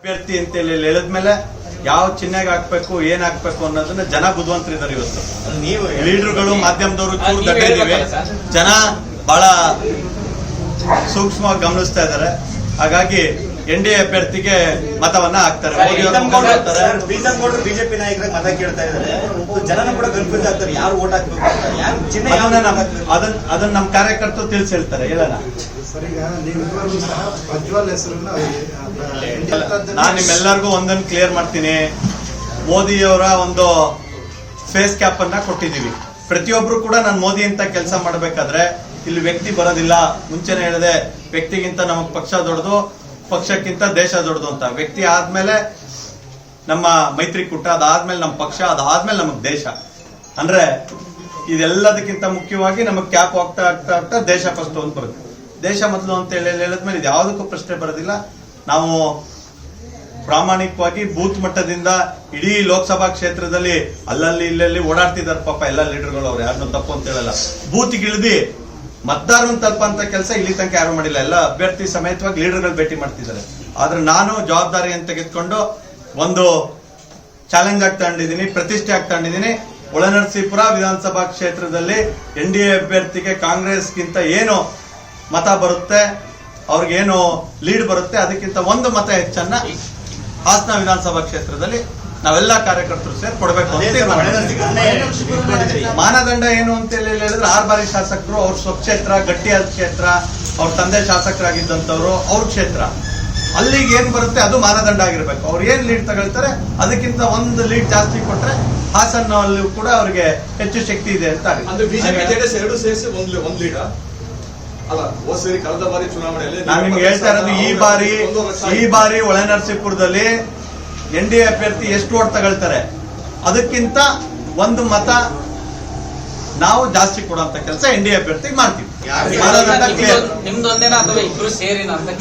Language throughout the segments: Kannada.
ಅಭ್ಯರ್ಥಿ ಅಂತ ಹೇಳಿ ಹೇಳಿದ್ಮೇಲೆ ಯಾವ ಚಿಹ್ನೆಗೆ ಹಾಕ್ಬೇಕು ಏನ್ ಹಾಕ್ಬೇಕು ಅನ್ನೋದನ್ನ ಜನ ಬುದ್ಧಿವಂತರಿದ್ದಾರೆ ಇವತ್ತು. ನೀವು ಲೀಡರ್ಗಳು ಮಾಧ್ಯಮದವರು ಚೂರು? ಜನ ಬಹಳ ಸೂಕ್ಷ್ಮವಾಗಿ ಗಮನಿಸ್ತಾ ಇದ್ದಾರೆ. ಹಾಗಾಗಿ ಎನ್ ಡಿ ಎ ಅಭ್ಯರ್ಥಿಗೆ ಮತವನ್ನ ಹಾಕ್ತಾರೆ. ಬಿಜೆಪಿ ನಾಯಕರಿಗೆ ಮತ ಕೇಳ್ತಾ ಇದಾರೆ ಜನನ ಕೂಡ ಕನ್ಫ್ಯೂಸ್ ಆಗ್ತಾರೆ. ಯಾರು ಓಟ್ ಹಾಕ್ಬೇಕು? ಅದನ್ನ ಅದನ್ನ ನಮ್ಮ ಕಾರ್ಯಕರ್ತರು ತಿಳಿಸಿ ಹೇಳ್ತಾರೆ. ಹೇಳೋಣ. ಸರ್ ನಾನು ನಿಮ್ಮೆಲ್ಲರಿಗೂ ಒಂದನ್ನು ಕ್ಲಿಯರ್ ಮಾಡ್ತೀನಿ. ಮೋದಿಯವರ ಒಂದು ಫೇಸ್ ಕ್ಯಾಪ್ ಅನ್ನ ಕೊಟ್ಟಿದ್ದೀವಿ. ಪ್ರತಿಯೊಬ್ರು ಕೂಡ ನಾನು ಮೋದಿ ಅಂತ ಕೆಲಸ ಮಾಡಬೇಕಾದ್ರೆ ಇಲ್ಲಿ ವ್ಯಕ್ತಿ ಬರೋದಿಲ್ಲ. ಮುಂಚೆನೆ ಹೇಳಿದೆ, ವ್ಯಕ್ತಿಗಿಂತ ನಮಗ್ ಪಕ್ಷ ದೊಡ್ಡದು, ಪಕ್ಷಕ್ಕಿಂತ ದೇಶ ದೊಡ್ಡದು ಅಂತ. ವ್ಯಕ್ತಿ ಆದ್ಮೇಲೆ ನಮ್ಮ ಮೈತ್ರಿಕೂಟ, ಅದಾದ್ಮೇಲೆ ನಮ್ಮ ಪಕ್ಷ, ಅದಾದ್ಮೇಲೆ ನಮಗ್ ದೇಶ. ಅಂದ್ರೆ ಇದೆಲ್ಲದಕ್ಕಿಂತ ಮುಖ್ಯವಾಗಿ ನಮಗ್ ಕ್ಯಾಪ್ ಹೋಗ್ತಾ ಆಗ್ತಾ ಆಗ್ತಾ ದೇಶ ಫಸ್ಟ್ ಅಂತ ಬರುತ್ತೆ. ದೇಶ ಮೊದಲು ಅಂತ ಹೇಳಿ ಹೇಳಿದ್ಮೇಲೆ ಇದು ಯಾವುದಕ್ಕೂ ಪ್ರಶ್ನೆ ಬರೋದಿಲ್ಲ. ನಾವು ಪ್ರಾಮಾಣಿಕವಾಗಿ ಬೂತ್ ಮಟ್ಟದಿಂದ ಇಡೀ ಲೋಕಸಭಾ ಕ್ಷೇತ್ರದಲ್ಲಿ ಅಲ್ಲಲ್ಲಿ ಇಲ್ಲಲ್ಲಿ ಓಡಾಡ್ತಿದ್ದಾರೆ ಪಾಪ ಎಲ್ಲ ಲೀಡರ್ಗಳು ಅವ್ರು. ಯಾರನ್ನೂ ತಪ್ಪು ಅಂತ ಹೇಳಲ್ಲ. ಬೂತ್ಗೆ ಇಳಿದಿ ಮತದಾರನ್ ತಲುಪಂತ ಕೆಲಸ ಇಲ್ಲಿ ತನಕ ಯಾರು ಮಾಡಿಲ್ಲ. ಎಲ್ಲ ಅಭ್ಯರ್ಥಿ ಸಮೇತವಾಗಿ ಲೀಡರ್ಗಳು ಭೇಟಿ ಮಾಡ್ತಿದ್ದಾರೆ. ಆದ್ರೆ ನಾನು ಜವಾಬ್ದಾರಿಯನ್ನು ತೆಗೆದುಕೊಂಡು ಒಂದು ಚಾಲೆಂಜ್ ಆಗಿ ತಗೊಂಡಿದ್ದೀನಿ, ಪ್ರತಿಷ್ಠೆ ಆಗಿ ತಗೊಂಡಿದ್ದೀನಿ. ಒಳನರಸೀಪುರ ವಿಧಾನಸಭಾ ಕ್ಷೇತ್ರದಲ್ಲಿ ಎನ್ ಡಿ ಎ ಅಭ್ಯರ್ಥಿಗೆ ಕಾಂಗ್ರೆಸ್ಗಿಂತ ಏನು ಮತ ಬರುತ್ತೆ ಅವ್ರಿಗೇನು ಲೀಡ್ ಬರುತ್ತೆ ಅದಕ್ಕಿಂತ ಒಂದು ಮತ ಹೆಚ್ಚನ್ನ ಹಾಸನ ವಿಧಾನಸಭಾ ಕ್ಷೇತ್ರದಲ್ಲಿ ನಾವೆಲ್ಲ ಕಾರ್ಯಕರ್ತರು ಸೇರಿ ಕೊಡಬೇಕು. ಮಾನದಂಡ ಏನು ಅಂತ ಹೇಳಿ ಹೇಳಿದ್ರೆ ಆರು ಬಾರಿ ಶಾಸಕರು ಅವ್ರ ಸ್ವಕ್ಷೇತ್ರ ಗಟ್ಟಿಯಾದ ಕ್ಷೇತ್ರ ಅವ್ರ ತಂದೆ ಶಾಸಕರಾಗಿದ್ದಂಥವ್ರು ಅವ್ರ ಕ್ಷೇತ್ರ ಅಲ್ಲಿಗೆ ಏನ್ ಬರುತ್ತೆ ಅದು ಮಾನದಂಡ ಆಗಿರ್ಬೇಕು ಅವ್ರು ಏನ್ ಲೀಡ್ ತಗೊಳ್ತಾರೆ ಅದಕ್ಕಿಂತ ಒಂದು ಲೀಡ್ ಜಾಸ್ತಿ ಕೊಟ್ರೆ ಹಾಸನಲ್ಲಿ ಕೂಡ ಅವ್ರಿಗೆ ಹೆಚ್ಚು ಶಕ್ತಿ ಇದೆ ಅಂತ ಆಗುತ್ತೆ. ನಾನು ನಿಮ್ಗೆ ಹೇಳ್ತಾ ಇರೋದು ಈ ಬಾರಿ ಈ ಬಾರಿ ಒಳನರಸೀಪುರದಲ್ಲಿ ಎನ್ ಡಿ ಎ ಅಭ್ಯರ್ಥಿ ಎಷ್ಟು ಓಟ್ ತಗೊಳ್ತಾರೆ ಅದಕ್ಕಿಂತ ಒಂದು ಮತ ನಾವು ಜಾಸ್ತಿ ಕೊಡುವಂತ ಕೆಲಸ ಎನ್ ಡಿ ಎ ಅಭ್ಯರ್ಥಿಗೆ ಮಾಡ್ತೀವಿ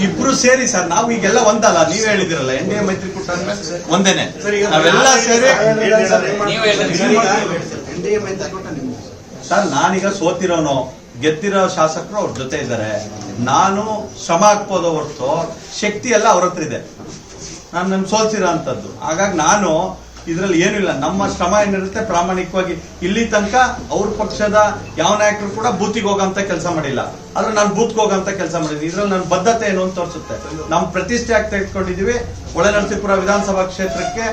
ಇಬ್ರು ಸೇರಿ ಸರ್ ನಾವು ಈಗೆಲ್ಲ ಒಂದಲ್ಲ ನೀವ್ ಹೇಳಿದಿರಲ್ಲ ಎನ್ ಡಿ ಎ ಮೈತ್ರಿಕೂಟ ಒಂದೇನೆ ನಾವೆಲ್ಲ ಸೇರಿ ಸರ್ ನಾನೀಗ ಸೋತಿರೋನು ಗೆದ್ದಿರೋ ಶಾಸಕರು ಅವ್ರ ಜೊತೆ ಇದ್ದಾರೆ. ನಾನು ಶ್ರಮ ಹಾಕ್ಬೋದು ಹೊರತು ಶಕ್ತಿ ಎಲ್ಲ ಅವ್ರ ಹತ್ರ ಇದೆ. ನಾನು ನನ್ನ ಸೋಲ್ಸಿರೋ ಅಂಥದ್ದು. ಹಾಗಾಗಿ ನಾನು ಇದ್ರಲ್ಲಿ ಏನೂ ಇಲ್ಲ. ನಮ್ಮ ಶ್ರಮ ಏನಿರುತ್ತೆ ಪ್ರಾಮಾಣಿಕವಾಗಿ ಇಲ್ಲಿ ತನಕ ಅವ್ರ ಪಕ್ಷದ ಯಾವ ನಾಯಕರು ಕೂಡ ಬೂತಿಗೆ ಹೋಗಂತ ಕೆಲಸ ಮಾಡಿಲ್ಲ. ಆದ್ರೆ ನಾನು ಬೂತ್ಗೆ ಹೋಗಂತ ಕೆಲಸ ಮಾಡಿದ್ದೀನಿ. ಇದ್ರಲ್ಲಿ ನನ್ನ ಬದ್ಧತೆ ಏನು ಅಂತ ತೋರಿಸುತ್ತೆ. ನಮ್ಮ ಪ್ರತಿಷ್ಠೆ ಆಗಿ ತೆಗೆದುಕೊಂಡಿದೀವಿ ಒಳನರಸೀಪುರ ವಿಧಾನಸಭಾ ಕ್ಷೇತ್ರಕ್ಕೆ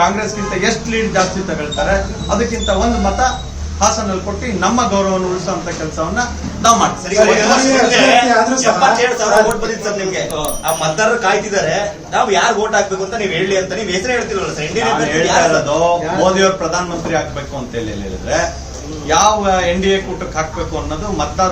ಕಾಂಗ್ರೆಸ್ಗಿಂತ ಎಷ್ಟು ಲೀಡ್ ಜಾಸ್ತಿ ತಗೊಳ್ತಾರೆ? ಅದಕ್ಕಿಂತ ಒಂದು ಮತ ಹಾಸನಲ್ಲಿ ಕೊಟ್ಟು ನಮ್ಮ ಗೌರವವನ್ನು ಉಳಿಸುವಂತ ಕೆಲಸವನ್ನ ನಾವು ಮಾಡ್ತೀವಿ. ಬಂದಿತ್ತು ಸರ್ ನಿಮ್ಗೆ. ಆ ಮತದಾರರು ಕಾಯ್ತಿದ್ದಾರೆ. ನಾವು ಯಾರು ವೋಟ್ ಹಾಕ್ಬೇಕು ಅಂತ ನೀವು ಹೇಳಿ ಅಂತ ನೀವು ಹೆಸರು ಹೇಳ್ತಿರಲ್ಲ ಸರ್. ಹೇಳ್ತಾ ಇರೋದು ಮೋದಿ ಅವರು ಪ್ರಧಾನಮಂತ್ರಿ ಆಗ್ಬೇಕು ಅಂತ ಹೇಳಿ ಹೇಳಿದ್ರೆ ಯಾವ ಎನ್ ಡಿ ಎ ಕೂಟಕ್ಕೆ ಹಾಕ್ಬೇಕು ಅನ್ನೋದು ಮತದಾರ